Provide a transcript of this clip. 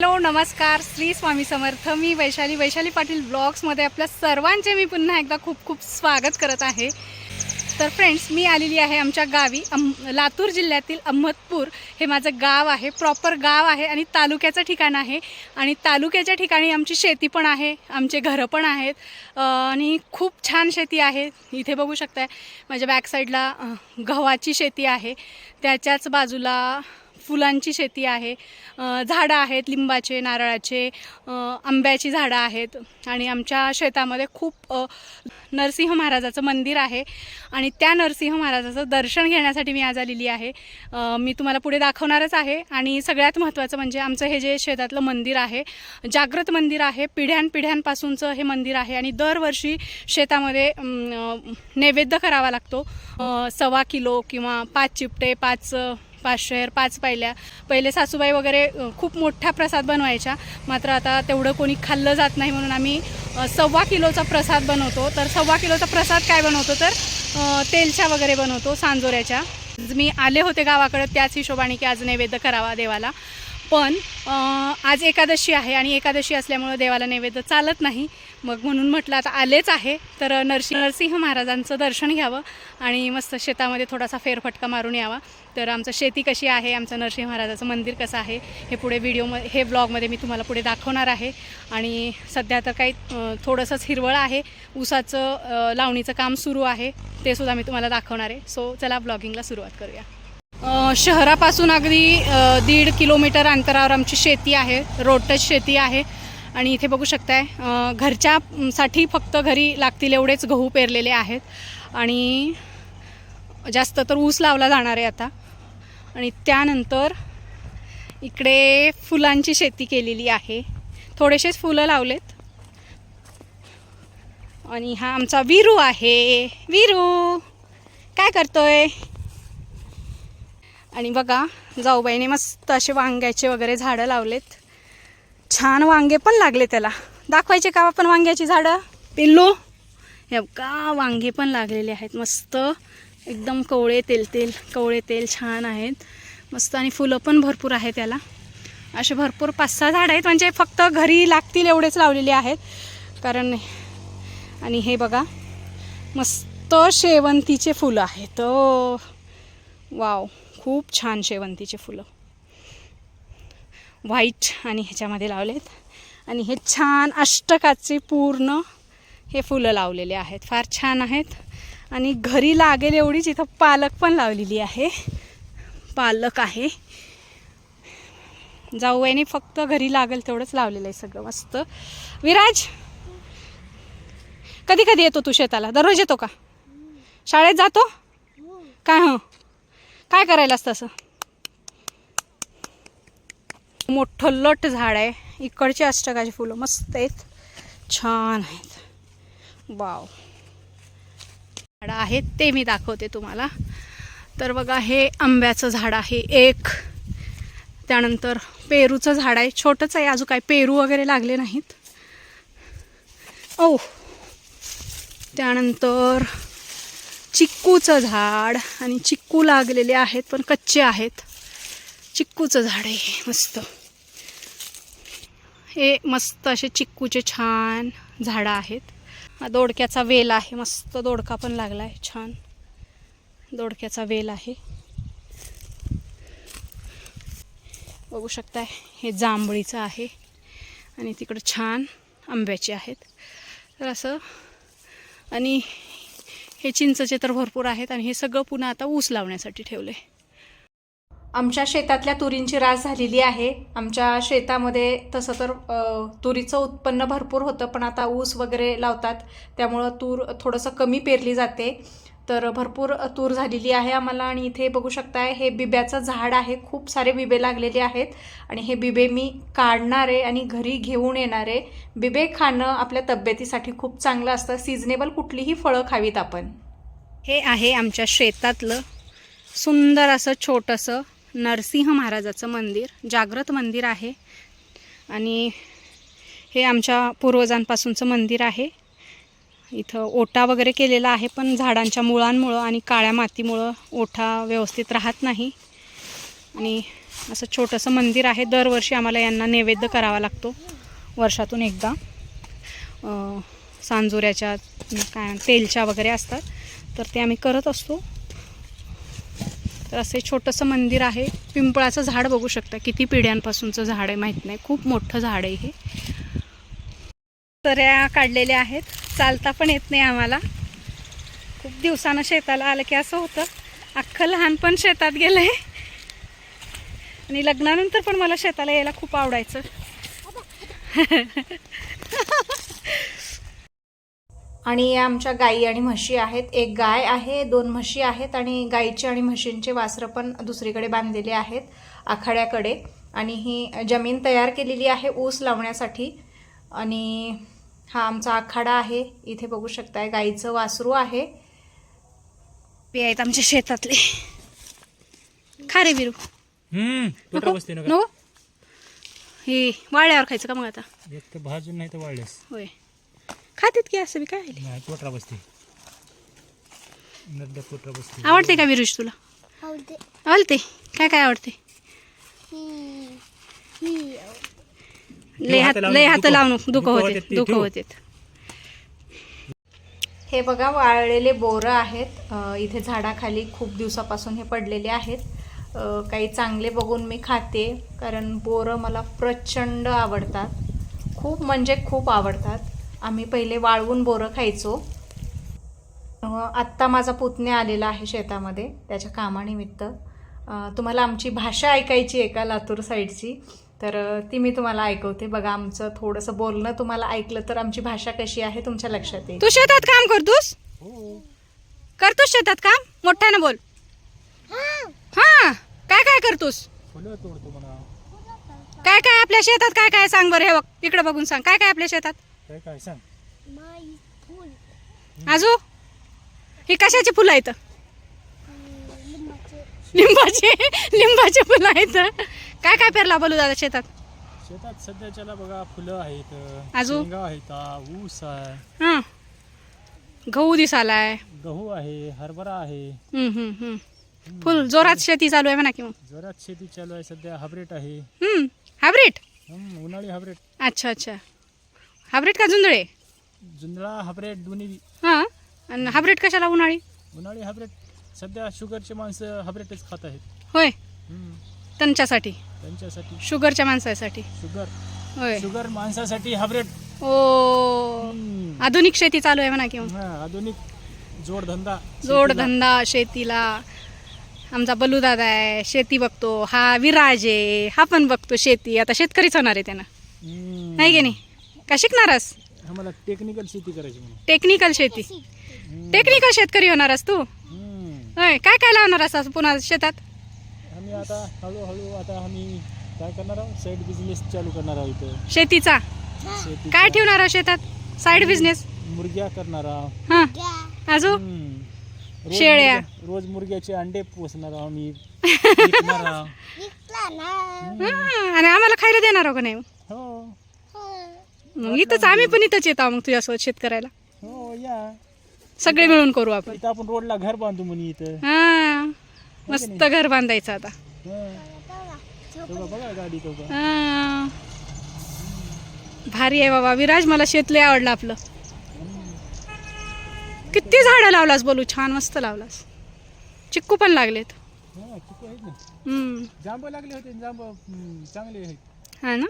Hello नमस्कार. श्री स्वामी समर्थ. मी वैशाली वैशाली पाटील ब्लॉग्समध्ये आपल्या सर्वांचे मी पुन्हा एकदा खूप खूप स्वागत करत आहे. तर फ्रेंड्स मी आलेली आहे आमच्या गावी अम लातूर जिल्ह्यातील अहमदपूर. हे माझं गाव आहे प्रॉपर गाव आहे आणि तालुक्याचं ठिकाण आहे. आणि तालुक्याच्या ठिकाणी आमची शेती पण आहे आमचे घरं पण आहेत. आणि खूप छान शेती आहे. इथे बघू शकताय माझ्या बॅकसाईडला गव्हाची शेती आहे. त्याच्याच बाजूला फुलांची शेती आहे. झाडं आहेत लिंबाचे नारळाचे आंब्याची झाडं आहेत आणि आमच्या शेतामध्ये खूप नरसिंह महाराजाचं मंदिर आहे आणि त्या नरसिंह महाराजाचं दर्शन घेण्यासाठी मी आज आलेली आहे. मी तुम्हाला पुढे दाखवणारच आहे आणि सगळ्यात महत्त्वाचं म्हणजे आमचं हे जे शेतातलं मंदिर आहे जागृत मंदिर आहे पिढ्यानपिढ्यांपासूनचं हे मंदिर आहे आणि दरवर्षी शेतामध्ये नैवेद्य करावा लागतो. सव्वा किलो किंवा पाच चिपटे पाच पाचशेर पाच शेर पाच पायल्या. पहिले सासूबाई वगैरे खूप मोठा प्रसाद बनवायच्या. मात्र आता तेवढं कोणी खाल्लं जात नाही म्हणून आम्ही सव्वा किलोचा प्रसाद बनवतो. तर सव्वा किलोचा प्रसाद काय बनवतो? तर तेलच्या वगैरे बनवतो सांजोऱ्याच्या. मी आले होते गावाकडे त्याच हिशोबाने की आज नैवेद्य करावा देवाला. पण आज एकादशी आहे आणि एकादशी असल्यामुळं देवाला नैवेद्य चालत नाही. मग म्हणून म्हटलं आता आलेच आहे. तर नरसिंह नरसिंह महाराजांचं दर्शन घ्यावं आणि मस्त शेतामध्ये थोडासा फेरफटका मारून यावा. तर आमचं शेती कशी आहे? आमचं नरसिंह महाराजाचं मंदिर कसं आहे? हे पुढे व्हिडिओ हे ब्लॉगमध्ये मी तुम्हाला पुढे दाखवणार आहे. आणि सध्या तर काही थोडंसंच हिरवळ आहे. ऊसाचं लावणीचं काम सुरू आहे. ते सुद्धा मी तुम्हाला दाखवणार आहे. सो चला ब्लॉगिंगला सुरुवात करूया. शहरापासून अगदी दीड किलोमीटर अंतरावर आमची शेती आहे रोडटच शेती आहे. आणि इथे बघू शकताय अ, घरच्यासाठी फक्त घरी लागतील एवढेच गहू पेरलेले आहेत. आणि जास्त तर ऊस लावला जाणार आहे आता. आणि त्यानंतर इकडे फुलांची शेती केलेली आहे. थोडेसेच फुलं लावलेत. आणि हा आमचा विरू आहे. विरू काय करतोय? आणि बघा जाऊबाईने मस्त असे वांग्याचे वगैरे झाडं लावलेत. छान वांगे पण लागले त्याला. दाखवायचे का आपण वांग्याची झाडं? पिल्लू? हे का वांगे पण लागलेले आहेत. मस्त. एकदम कवळे तेल तेल कवळे तेल छान आहेत. मस्त आणि फुलं पण भरपूर आहेत त्याला. असे भरपूर पाच सहा झाडं आहेत म्हणजे फक्त घरी लागतील एवढेच लावलेले आहेत. कारण आणि हे बघा मस्त शेवंतीचे फुलं आहेत. वाव. खूप छान शेवंतीचे फुलं. व्हाईट आणि ह्याच्यामध्ये लावलेत. आणि हे छान अष्टकाचे पूर्ण हे फुलं लावलेले आहेत. फार छान आहेत. आणि घरी लागेल एवढीच इथं पालक पण लावलेली आहे. पालक आहे. जाऊबाईने फक्त घरी लागेल तेवढंच लावलेलं आहे सगळं मस्त. विराज कधी कधी येतो तू शेताला? दररोज येतो का? शाळेत जातो? काय हं? काय करायलास तसं मोठं लट झाड आहे. इकडचे अष्टकाची फुलं मस्त आहेत. छान आहेत. वाव. झाडं आहेत ते मी दाखवते तुम्हाला. तर बघा हे आंब्याचं झाड आहे एक. त्यानंतर पेरूचं झाड आहे. छोटंच आहे अजून काय पेरू वगैरे लागले नाहीत. ओ त्यानंतर चिक्कूचं झाड आणि चिक्कू लागलेले आहेत पण कच्चे आहेत. चिक्कूचं झाड आहे हे मस्त. हे मस्त असे चिक्कूचे छान झाडं आहेत. दोडक्याचा वेल आहे मस्त दोडका पण लागला आहे छान. दोडक्याचा वेल आहे. बघू शकताय हे जांभळीचं आहे आणि तिकडं छान आंब्याचे आहेत. तर असं आणि हे चिंचचे तर भरपूर आहेत आणि हे सगळं पुन्हा आता ऊस लावण्यासाठी ठेवले आमच्या शेतातल्या तुरींची रास झालेली आहे. आमच्या शेतामध्ये तसं तर तुरीचं उत्पन्न भरपूर होतं पण आता ऊस वगैरे लावतात. त्यामुळं तूर थोडंसं कमी पेरली जाते. तर भरपूर तूर झालेली आहे आम्हाला आणि इथे बघू शकताय हे बिब्याचं झाड आहे. खूप सारे बिबे लागलेले आहेत आणि हे बिबे मी काढणार आहे आणि घरी घेऊन येणार. आहे बिबे खाणं आपल्या तब्येतीसाठी खूप चांगलं असतं. सिजनेबल कुठलीही फळं खावीत आपण. हे आहे आमच्या शेतातलं सुंदर असं छोटंसं नरसिंह महाराजाचं मंदिर. जागृत मंदिर आहे. आणि हे आमच्या पूर्वजांपासूनचं मंदिर आहे. इथं ओटा वगैरे केलेला आहे पण झाडांच्या मुळांमुळं आणि काळ्या मातीमुळं ओठा व्यवस्थित राहत नाही. आणि असं छोटंसं मंदिर आहे दरवर्षी आम्हाला यांना नैवेद्य करावा लागतो वर्षातून एकदा. सांजुऱ्याच्या सांजोऱ्याच्या काय तेलच्या वगैरे असतात तर ते आम्ही करत असतो. तर असं छोटंसं मंदिर आहे पिंपळाचं झाड बघू शकता किती पिढ्यांपासूनचं झाड आहे माहीत नाही खूप मोठं झाड आहे हे. सऱ्या काढलेल्या आहेत. चालता पण येत नाही आम्हाला. खूप दिवसानं शेताला आलं की असं होतं. अख्खं लहानपण शेतात गेलं आहे आणि लग्नानंतर पण मला शेताला यायला खूप आवडायचं. आणि आमच्या गाई आणि म्हशी आहेत. एक गाय आहे दोन म्हशी आहेत आणि गाईचे आणि म्हशींचे वासरं पण दुसरीकडे बांधलेले आहेत आखाड्याकडे. आणि ही जमीन तयार केलेली आहे ऊस लावण्यासाठी. आणि हा आमचा आखाडा आहे. इथे बघू शकताय गाईचं वासरू आहे. ते आहेत आमच्या शेतातले. खा रे विरू. हम्म नको? बसते ना नको? हे वाळल्यावर खायचं का मग आता? एक तर भाजून नाही तर वाढलेस होय. खातेत की असं बी? काय आहे? नाही पोटरा बसते नद्या पोटरा बसते आवडते का विरुष तुला? आवडते. आवडते? काय काय आवडते? ही ही लय हात लय हात लावून दुखव होते ठेव. होते. हे बघा वाळलेले बोरं आहेत. इथे झाडाखाली खूप दिवसापासून हे पडलेले आहेत. काही चांगले बघून मी खाते कारण बोरं मला प्रचंड आवडतात. खूप म्हणजे खूप आवडतात. आम्ही पहिले वाळवून बोरं खायचो. आत्ता माझा पुतण्या आलेला आहे शेतामध्ये त्याच्या कामानिमित्त. तुम्हाला आमची भाषा ऐकायची आहे का लातूर साईडची? तर ती मी तुम्हाला ऐकवते. बघा आमचं थोडंसं बोलणं तुम्हाला ऐकलं तर आमची भाषा कशी आहे तुमच्या लक्षात येईल. तू शेतात काम करतोस? हो करतोस शेतात काम? मोठ्यानं बोल. हा काय काय करतोस? काय काय आपल्या शेतात काय काय सांग बरं हे बघ. इकडे बघून सांग. काय काय आपल्या शेतात? काय काय सांग? माई फुल आजू ही कशाची फुलं आहेत? लिंबाचे लिंबाचे फुलं आहेत. काय काय पेरला बोलू दादा शेतात? शेतात सध्याच्याला बघा फुलं आहेत अजून? शेंगा आहेत ऊस आहे. हां. गहू दिसालाय गहू आहे हरभरा आहे. हम्म, हम्म, हम्म. फुल जोरात शेती चालू आहे म्हणा की मग. जोरात शेती चालू आहे सध्या हायब्रेट आहे. हम्म, हायब्रिड हम्म, उन्हाळी हायब्रेट अच्छा अच्छा. हायब्रिड का जुंदळे जुंधळा हायब्रेट दोन्ही. हां. आणि हायब्रिड कशाला उन्हाळी? उन्हाळी हायब्रेट सध्या शुगरचे माणसं हायब्रेटच खात आहेत. होय. हम्म, त्यांच्यासाठी. त्यांच्यासाठी. शुगरच्या माणसासाठी. शुगर. होय. शुगर माणसासाठी हायब्रेट ओ. आधुनिक शेती चालू आहे म्हणा की मग हा आधुनिक जोडधंदा जोडधंदा शेतीला. आमचा बलूदादा आहे शेती बघतो हा विराज आहे हा पण बघतो शेती. आता शेतकरीच होणार आहे त्यानं. हम्म. नाही की नाही? का शिकणारस? आम्हाला टेक्निकल शेती करायची म्हणून. टेक्निकल शेती. टेक्निकल शेतकरी होणारस तू. होय काय काय लावणार असं पुन्हा शेतात? आम्ही आता हळूहळू आता आम्ही काय करणार आहोत? साईड बिझनेस चालू करणार आहोत इथं. शेतीचा? शेती काय ठेवणार आहोत शेतात? साईड बिझनेस मुर्ग्या करणार आहोत. हां. अजून? हम्म. रोज शेळ्या. मुर्ग्या- रोज मुर्ग्याचे अंडे पोसणार आहोत आम्ही. विकणार आहोत. विकला ना. हां, आणि आम्हाला खायला देणार आहो का नाही? हो हो. मग इथंच आम्ही पण इथंच येतो आहोत मग तुझ्यासोबत शेतकऱ्याला. हो या. सगळे मिळून करू आपण. इथं आपण रोडला घर बांधू म्हणे इथं. हा मस्त घर बांधायचं आता. हा. तेव्हा बघा गाडी तो हा. भारी आहे बाबा. विराज मला शेतले आवडलं आपलं. किती झाडं लावलास बोलू? छान मस्त लावलास. चिक्कू पण लागलेत. हा चिकू आहेत ना. हम्म. जांब लागले होते जांब हम्म, चांगले आहेत. हा ना?